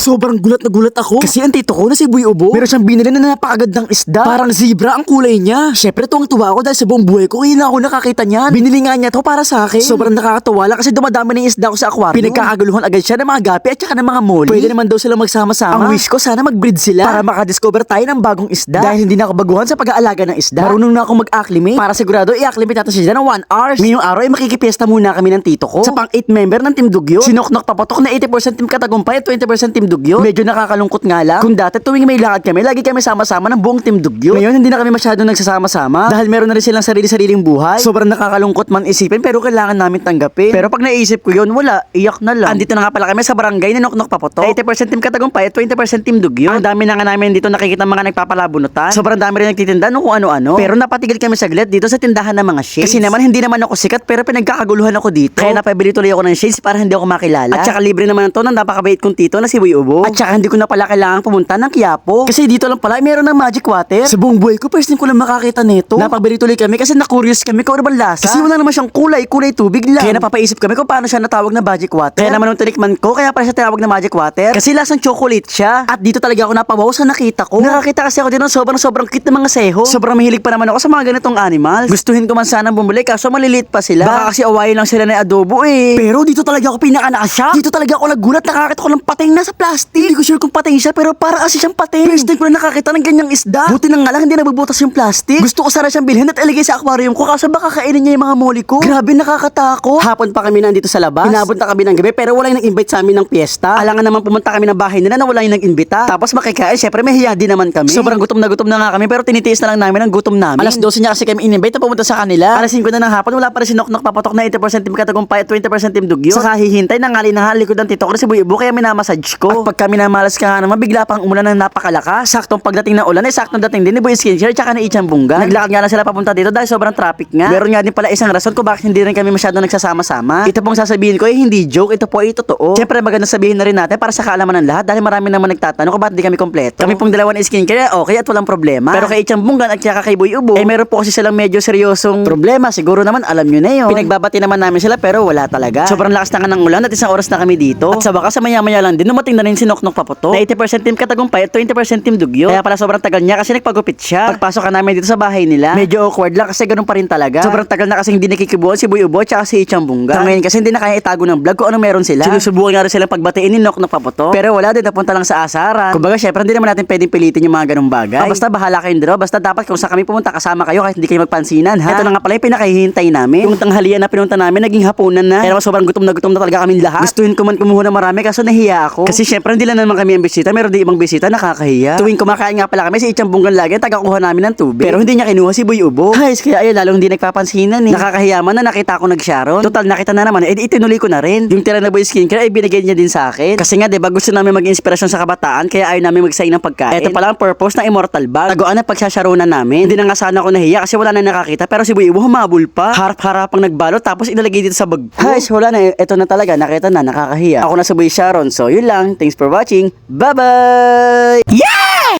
Sobrang gulat na gulat ako. Kasi ang tito ko na si Buy Ubo, meron siyang binili na napakagandang isda. Parang zebra ang kulay niya. Syempre tuwang tuwa ako dahil sa buong buhay ko, ngayon lang ako nakakita niyan. Binili nga niya to para sa akin. Sobrang nakakatuwa lang kasi dumadami na yung isda ko sa aquarium. Pinagkakaguluhan agad siya ng mga gapi at saka ng mga molly. Pwede naman daw sila magsama-sama. Ang wish ko sana mag-breed sila para makadiscover tayo ng bagong isda. Dahil hindi na ako baguhan sa pag-aalaga ng isda. Marunong na ako mag-acclimate. Para sigurado i-acclimate natin siya ng 1 hours. Ngayong araw ay makikipiesta muna kami ng tito ko. Sa pang 8 member ng Team Dugyo. Sinoknok papatok na 80% Team Katagumpay at 20% Team Dugyo. Medyo nakakalungkot nga lang. Kung dati tuwing may lakad kami, lagi kami sama-sama ng buong Team Dugyo. Ngayon hindi na kami masyadong nagsasama-sama dahil meron na rin silang sarili-sariling buhay. Sobrang nakakalungkot man isipin pero kailangan namin tanggapin. Pero pag naisip ko yun, wala, iyak na lang. Andito na nga pala kami sa barangay ni Noknok Papatok. 80% Team Katagumpay at 20% Team Dugyo. Ang dami na nga namin dito nakikita mga nagpapalabunutan. Sobrang dami rin nagtitinda no kung ano-ano. Pero napatigil kami saglit dito sa tindahan ng mga shades. Kasi naman hindi naman ako sikat pero pinagkakaguluhan ako dito. Kaya napabili tuloy ako ng shades para hindi ako makilala. At saka libre naman to ng napakabait kong tito na si Boy Ubo. At saka hindi ko na pala kailangan pumunta ng Quiapo. Kasi dito lang pala meron ng magic water. Sa buong buhay ko, first time ko lang makakita nito. Napabili tuloy kami kasi na-curious kami kung ano ba lasa. Kasi wala naman siyang kulay, kulay tubig lang. Kaya napapaisip kami kung paano siya natawag na magic water. Kaya naman nung tinikman ko, kaya pala siya tinawag na magic water. Kasi lasang chocolate siya. At dito talaga ako napawaw sa nakita ko. Nakakita kasi ako din ng sobrang sobrang cute ng mga seho. Sobrang mahilig pa naman ako sa mga ganitong animals. Gustuhin ko man sanang bumili kaso maliliit pa sila. Baka kasi awayin lang sila na adobo eh. Pero dito talaga ako pinaka-nakashock. Dito talaga ako nagulat nakakita ko ng pating na sa plastic. Hindi ko sure kung pating siya pero para kasi siyang pating. First time ko na nakakita ng ganyang isda. Buti na nga lang hindi nabubutas yung plastic. Gusto ko sana siyang bilhin at ilagay sa aquarium ko kaso baka kainin niya yung mga moli ko. Grabe nakakatakot. Hapon pa kami nandito sa labas. Inabot na kami ng gabi pero wala yung nag-invite sa amin ng piyesta. Alangan naman pumunta kami ng bahay nila na wala yung nag-imbita. Tapos makikain, syempre may hiya din naman kami. Sobrang gutom na gutom na nga kami pero tinitiis na lang namin ang gutom namin. Alas 12 niya kasi kami in-invite na pumunta sa kanila. Alas 5 na ng hapon wala pa rin si Noknok papatok na 80% team katagumpay at 20% team dugyo. Saka hihintay na ngali na likod ng tito ko na si Buy Ibo kaya minamassage ko. At pag kami namalas ka nga naman bigla pang umulan ng napakalakas. Saktong pagdating ng ulan ay saktong dating din ni Boy Skincare tsaka ni Ichang Bunga. Naglakad nga lang sila papunta dito dahil sobrang traffic nga. Meron nga din pala isang rason kung bakit hindi rin kami masyadong nagsasama-sama. Ito pong sasabihin ko ay hindi joke, ito po ay totoo. Siyempre maganda sabihin na rin natin para sa kaalaman ng lahat dahil marami naman nagtatanong kung bakit di kami kompleto. Kami pong dalawa ni Skincare okay at walang problema. Pero kay Ichang Bungan at saka kay Boy Ubo, eh meron po kasi silang medyo seryosong problema. Siguro naman alam nyo na yun. Pinagbabati naman namin sila pero wala talaga. Sobrang lakas na nga ng ulan at isang oras na kami dito. At sa wakas maya-maya lang din dumating na rin si Noknok Paputo. Na 80% team Katagumpay at 20% team Dugyo. Kaya pala sobrang tagal niya kasi nagpagupit siya. Pagpasok ka namin dito sa bahay nila, medyo awkward lang kasi ganun pa rin talaga. Sobrang tagal na kasi hindi nakikibuhan si Boy Ubo at si Ichang Bunga. Sa ngayon kasi hindi na kaya itago ng vlog kung ano meron sila. Sinusubukan nga rin silang pagbatiin ni Noknok Paputo. Pero wala din napunta lang sa asaran. Kumbaga syempre hindi naman natin pwedeng pilitin yung mga ganung bagay. Ah, basta bahala kayong dalawa. Basta dapat kung saan kami pumunta kasama kayo kahit hindi kayo magpansinan ha. Ito na nga pala yung pinakahihintay namin. Yung tanghalian na pinunta namin naging hapunan na. Naman sobrang gutom na gutom na talaga kami lahat. Gustuhin ko man kumuha ng marami kaso nahiya ako. Kasi syempre hindi lang naman kami ang bisita. Meron din ibang bisita nakakahiya. Tuwing kumakain nga pala kami si Ichang Bunggan lagi tagakuha namin ng tubig. Pero hindi niya kinuha si Boy Ubo. Guys, kaya ayun lalong hindi nagpapansinan eh. Nakakahiya man na nakita ko nag-sharon. Total nakita na naman eh itinuloy ko na rin. Yung tira na Boy Skincare ay binigay niya din sa akin. Kasi nga 'di ba gusto namin mag-inspirasyon sa kabataan kaya ayaw namin magsaing ng pagkain. Ito pala ang purpose ng Immortal Bag. Taguan ang pagsasyaronan namin. Hindi na nga sana ako nahiya kasi wala na nakakita pero si Boy Ubo humabol pa. Harap-harapang nagbalot tapos inalagay dito sa bag ko. Guys, wala na. Ito na talaga. Nakita na. Nakakahiya. Ako na si Boy Sharon. So, yun lang. Thanks for watching. Bye-bye! Yeah!